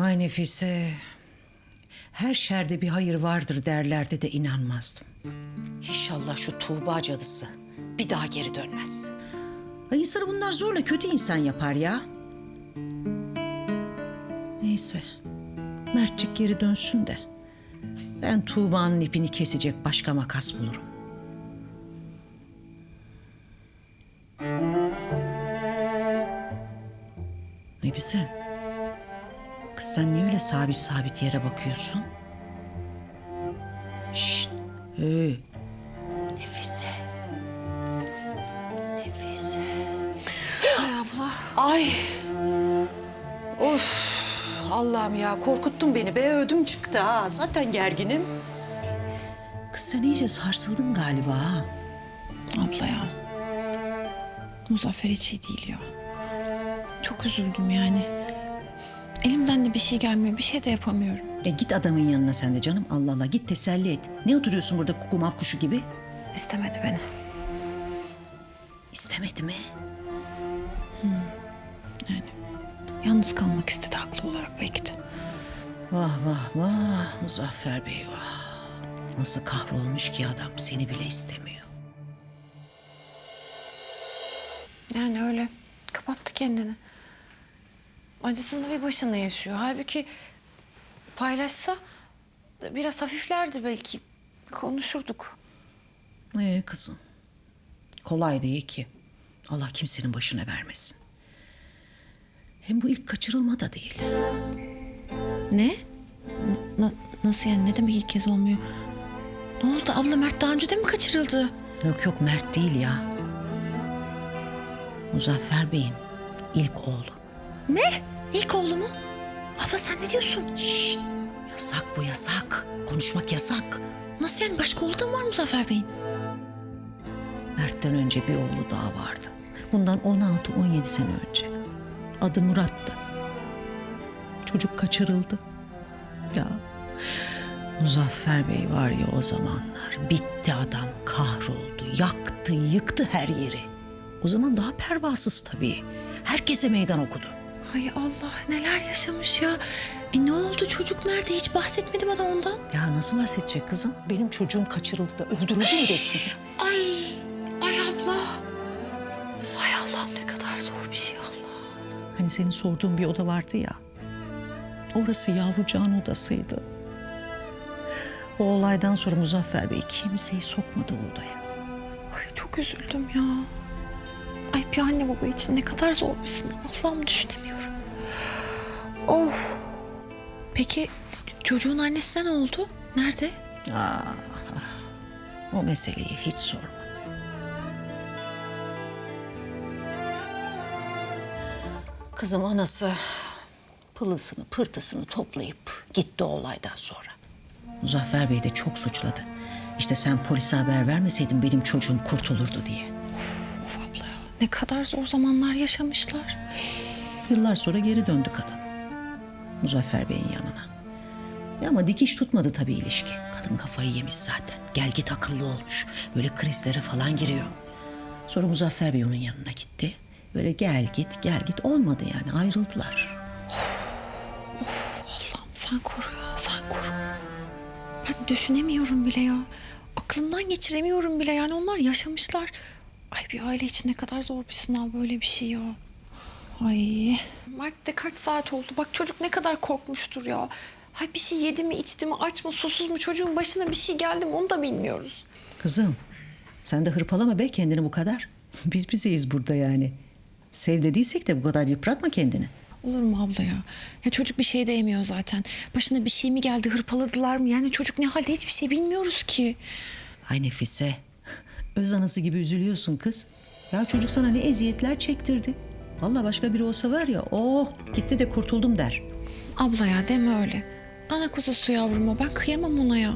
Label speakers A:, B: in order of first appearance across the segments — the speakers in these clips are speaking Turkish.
A: Ay Nefise. Her şerde bir hayır vardır derlerdi de inanmazdım.
B: İnşallah şu Tuğba cadısı bir daha geri dönmez.
A: Ay insanı bunlar zorla kötü insan yapar ya. Neyse. Mertçik geri dönsün de. Ben Tuğba'nın ipini kesecek başka makas bulurum. Nefise. Kız sen niye öyle sabit sabit yere bakıyorsun? Şşt. Hey.
B: Nefise. Nefise.
C: Ay abla.
B: Ay. Of. Allah'ım ya korkuttun beni be ödüm çıktı ha. Zaten gerginim.
A: Kız sen iyice sarsıldın galiba ha.
C: Abla ya. Muzaffer hiç iyi değil ya. Çok üzüldüm yani. Elimden de bir şey gelmiyor. Bir şey de yapamıyorum.
A: E git adamın yanına sen de canım. Allah Allah git teselli et. Ne oturuyorsun burada kuku mav kuşu gibi?
C: İstemedi beni.
A: İstemedi mi?
C: Yani yalnız kalmak istedi haklı olarak belki de.
A: Vah vah vah Muzaffer Bey vah. Nasıl kahrolmuş ki adam seni bile istemiyor.
C: Yani öyle kapattı kendini. Acısını bir başına yaşıyor. Halbuki paylaşsa biraz hafiflerdi belki. Konuşurduk.
A: Ee kızım. Kolay değil ki. Allah kimsenin başına vermesin. Hem bu ilk kaçırılma da değil.
C: Ne? Na- nasıl yani? Ne demek ilk kez olmuyor? Ne oldu? Abla Mert daha önce de mi kaçırıldı?
A: Yok yok Mert değil ya. Muzaffer Bey'in ilk oğlu.
C: Ne? İlk oğlu mu? Abla sen ne diyorsun?
A: Şşt! Yasak bu yasak. Konuşmak yasak.
C: Nasıl yani? Başka oğlu da mı var Muzaffer Bey'in?
A: Mert'ten önce bir oğlu daha vardı. Bundan 16-17 sene önce. Adı Murat'tı. Çocuk kaçırıldı. Ya Muzaffer Bey var ya o zamanlar bitti adam kahroldu. Yaktı yıktı her yeri. O zaman daha pervasız tabii. Herkese meydan okudu.
C: Ay Allah neler yaşamış ya. E ne oldu çocuk nerede? Hiç bahsetmedi bana ondan.
A: Ya nasıl bahsedecek kızım? Benim çocuğum kaçırıldı da öldürüldü mü desin?
C: Ay, ay abla. Ay Allah'ım ne kadar zor bir şey Allah.
A: Hani senin sorduğun bir oda vardı ya. Orası yavrucağın odasıydı. O olaydan sonra Muzaffer Bey kimseyi sokmadı o odaya.
C: Ay çok üzüldüm ya. Ay bir anne baba için ne kadar zor bir sınav. Allah'ım düşünemiyorum. Of. Peki çocuğun annesine ne oldu? Nerede?
A: Ah, ah. o meseleyi hiç sorma. Kızım anası pılısını pırtısını toplayıp gitti olaydan sonra. Muzaffer Bey de çok suçladı. İşte sen polise haber vermeseydin benim çocuğum kurtulurdu diye.
C: Of abla ya. Ne kadar zor zamanlar yaşamışlar.
A: Yıllar sonra geri döndü kadın. Muzaffer Bey'in yanına. Ya ama dikiş tutmadı tabii ilişki. Kadın kafayı yemiş zaten. Gel git akıllı olmuş. Böyle krizlere falan giriyor. Sonra Muzaffer Bey onun yanına gitti. Böyle gel git gel git olmadı yani ayrıldılar.
C: Allah'ım sen koru ya sen koru. Ben düşünemiyorum bile ya. Aklımdan geçiremiyorum bile yani onlar yaşamışlar. Ay bir aile için ne kadar zor bir sınav böyle bir şey ya. Ay. Mark de kaç saat oldu? Bak çocuk ne kadar korkmuştur ya. Hay bir şey yedi mi, içti mi, aç mı, susuz mu, çocuğun başına bir şey geldi mi onu da bilmiyoruz.
A: Kızım sen de hırpalama be kendini bu kadar. Biz bizeyiz burada yani. Sev dediysek de bu kadar yıpratma kendini.
C: Olur mu abla ya? Ya çocuk bir şey de yemiyor zaten. Başına bir şey mi geldi, hırpaladılar mı? Yani çocuk ne halde hiçbir şey bilmiyoruz ki.
A: Ay Nefise. Öz anası gibi üzülüyorsun kız. Ya çocuk sana ne eziyetler çektirdi. Vallahi başka biri olsa var ya oh gitti de kurtuldum der.
C: Abla ya deme öyle. Ana kuzusu yavruma ben kıyamam ona ya.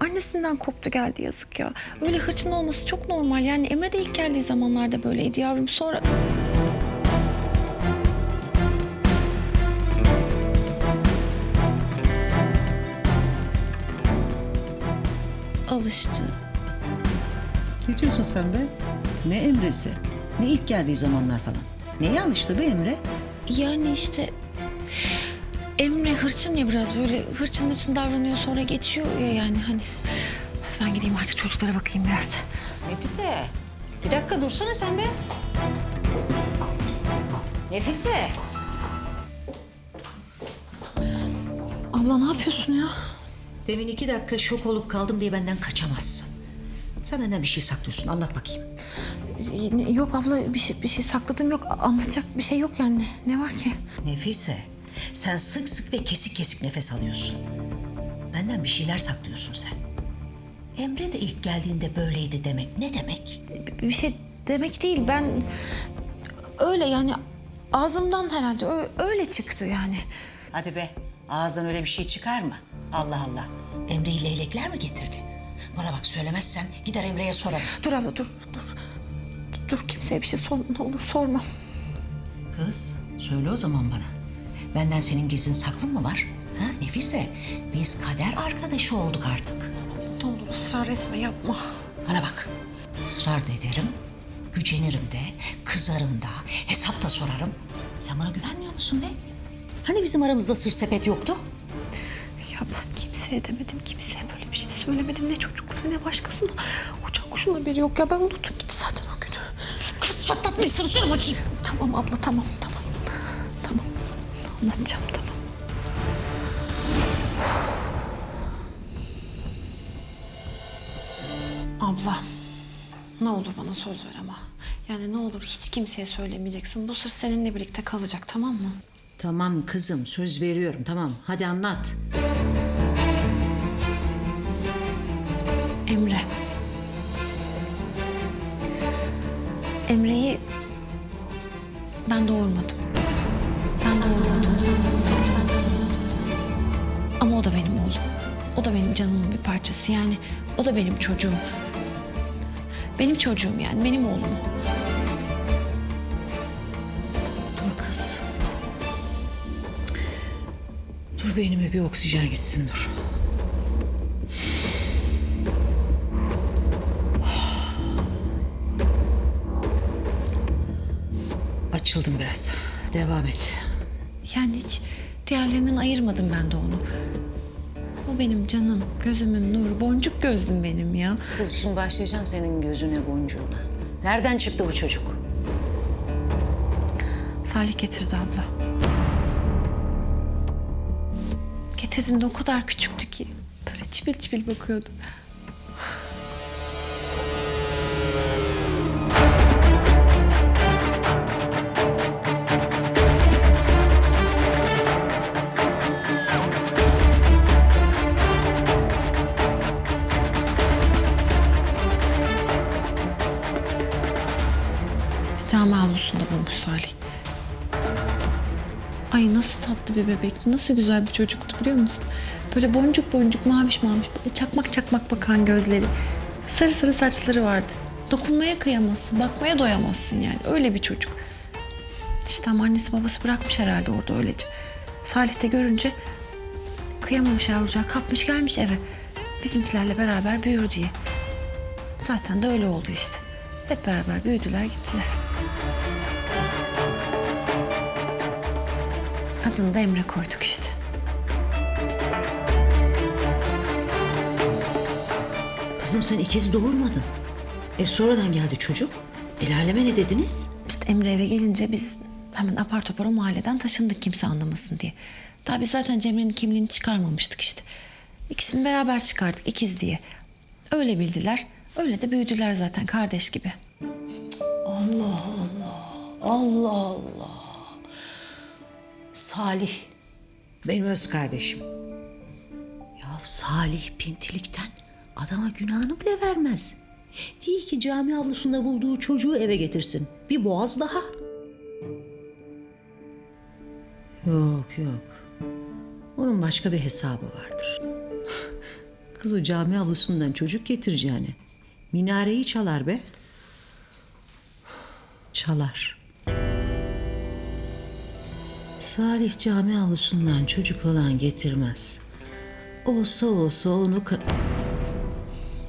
C: Annesinden koptu geldi yazık ya. Öyle hırçın olması çok normal. Yani Emre de ilk geldiği zamanlarda böyleydi yavrum. Sonra... Alıştı.
A: Ne diyorsun sen be? Ne Emre'si? Ne ilk geldiği zamanlar falan. Neye alıştı be Emre?
C: Yani işte Emre hırçın ya biraz böyle hırçın hırçın davranıyor sonra geçiyor ya yani hani. Ben gideyim artık çocuklara bakayım biraz.
B: Nefise. Bir dakika dursana sen be. Nefise.
C: Abla ne yapıyorsun ya?
A: Demin iki dakika şok olup kaldım diye benden kaçamazsın. Sen benden bir şey saklıyorsun. Anlat bakayım.
C: Yok abla bir şey, bir şey sakladım yok. Anlatacak bir şey yok yani. Ne var ki?
A: Nefise, sen sık sık ve kesik kesik nefes alıyorsun. Benden bir şeyler saklıyorsun sen. Emre de ilk geldiğinde böyleydi demek. Ne demek?
C: Bir şey demek değil ben öyle yani ağzımdan herhalde öyle çıktı yani.
A: Hadi be, ağızdan öyle bir şey çıkar mı? Allah Allah. Emre'yi leylekler mi getirdi? Bana bak söylemezsen gider Emre'ye sorarım.
C: Dur abla dur dur. Dur kimseye bir şey sorma ne olur sorma.
A: Kız, söyle o zaman bana. Benden senin gizlin saklın mı var? Ha Nefise, biz kader arkadaşı olduk artık.
C: Ne olur ısrar etme yapma.
A: Bana bak. ısrar da ederim. Gücenirim de, kızarım da, hesap da sorarım. Sen bana güvenmiyor musun be? Hani bizim aramızda sır sepet yoktu?
C: Ya ben kimseye demedim kimseye böyle bir şey söylemedim ne çocuklara ne başkasına. Uçak kuşun haberi yok ya ben unuttum gitti zaten o günü. Kız çatlatmayı sırsana bakayım. Tamam abla tamam tamam. Tamam anlatacağım tamam. Abla ne olur bana söz ver ama. Yani ne olur hiç kimseye söylemeyeceksin. Bu sır seninle birlikte kalacak tamam mı?
A: Tamam kızım, söz veriyorum tamam. Hadi anlat.
C: Emre. Emre'yi ben doğurmadım. Ben doğurmadım. Ama o da benim oğlum. O da benim canımın bir parçası. Yani o da benim çocuğum. Benim çocuğum yani benim oğlum o.
A: Dur kız. Dur beynime bir oksijen gitsin dur. Açıldım biraz. Devam et.
C: Yani hiç diğerlerinden ayırmadım ben de onu. O benim canım, gözümün nuru, boncuk gözlüm benim ya.
A: Kız şimdi başlayacağım senin gözüne boncuğuna. Nereden çıktı bu çocuk?
C: Salih getirdi abla. Getirdiğinde o kadar küçüktü ki. Böyle çipil çipil bakıyordu. Cami avlusunda bulmuş Salih. Ay nasıl tatlı bir bebekti, nasıl güzel bir çocuktu biliyor musun? Böyle boncuk boncuk, maviş maviş, böyle çakmak çakmak bakan gözleri. Sarı sarı saçları vardı. Dokunmaya kıyamazsın, bakmaya doyamazsın yani. Öyle bir çocuk. İşte ama annesi babası bırakmış herhalde orada öylece. Salih de görünce kıyamamış yavrucağı, kapmış gelmiş eve. Bizimkilerle beraber büyür diye. Zaten de öyle oldu işte. Hep beraber büyüdüler gittiler. Adını da Emre koyduk işte.
A: Kızım sen ikiz doğurmadın. E sonradan geldi çocuk. El aleme ne dediniz?
C: İşte Emre eve gelince biz hemen apar topar o mahalleden taşındık kimse anlamasın diye. Daha biz zaten Cemre'nin kimliğini çıkarmamıştık işte. İkisini beraber çıkardık ikiz diye. Öyle bildiler. Öyle de büyüdüler zaten kardeş gibi.
A: Allah Allah. Salih. Benim öz kardeşim. Ya Salih pintilikten adama günahını bile vermez. Değil ki cami avlusunda bulduğu çocuğu eve getirsin. Bir boğaz daha. Yok yok. Onun başka bir hesabı vardır. Kız o cami avlusundan çocuk getireceğine. Minareyi çalar be. Çalar. Salih cami avlusundan çocuk falan getirmez. Olsa olsa onu...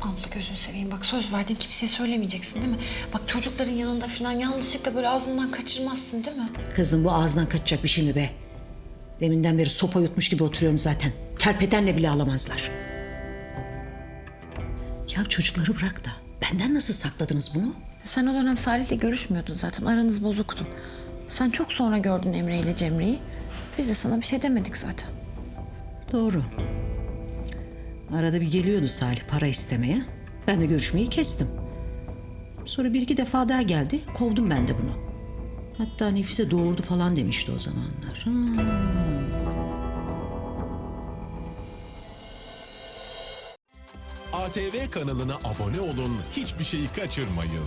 C: Abla gözünü seveyim bak söz verdin kimseye söylemeyeceksin değil mi? Bak çocukların yanında falan yanlışlıkla böyle ağzından kaçırmazsın değil mi?
A: Kızım bu ağzından kaçacak bir şey mi be? Deminden beri sopa yutmuş gibi oturuyorum zaten. Kerpetenle bile alamazlar. Ya çocukları bırak da benden nasıl sakladınız bunu?
C: Sen o dönem Salih'le görüşmüyordun zaten. Aranız bozuktu. Sen çok sonra gördün Emre ile Cemre'yi. Biz de sana bir şey demedik zaten.
A: Doğru. Arada bir geliyordu Salih para istemeye. Ben de görüşmeyi kestim. Sonra bir iki defa daha geldi. Kovdum ben de bunu. Hatta Nefise doğurdu falan demişti o zamanlar. Ha.
D: ATV kanalına abone olun, hiçbir şeyi kaçırmayın.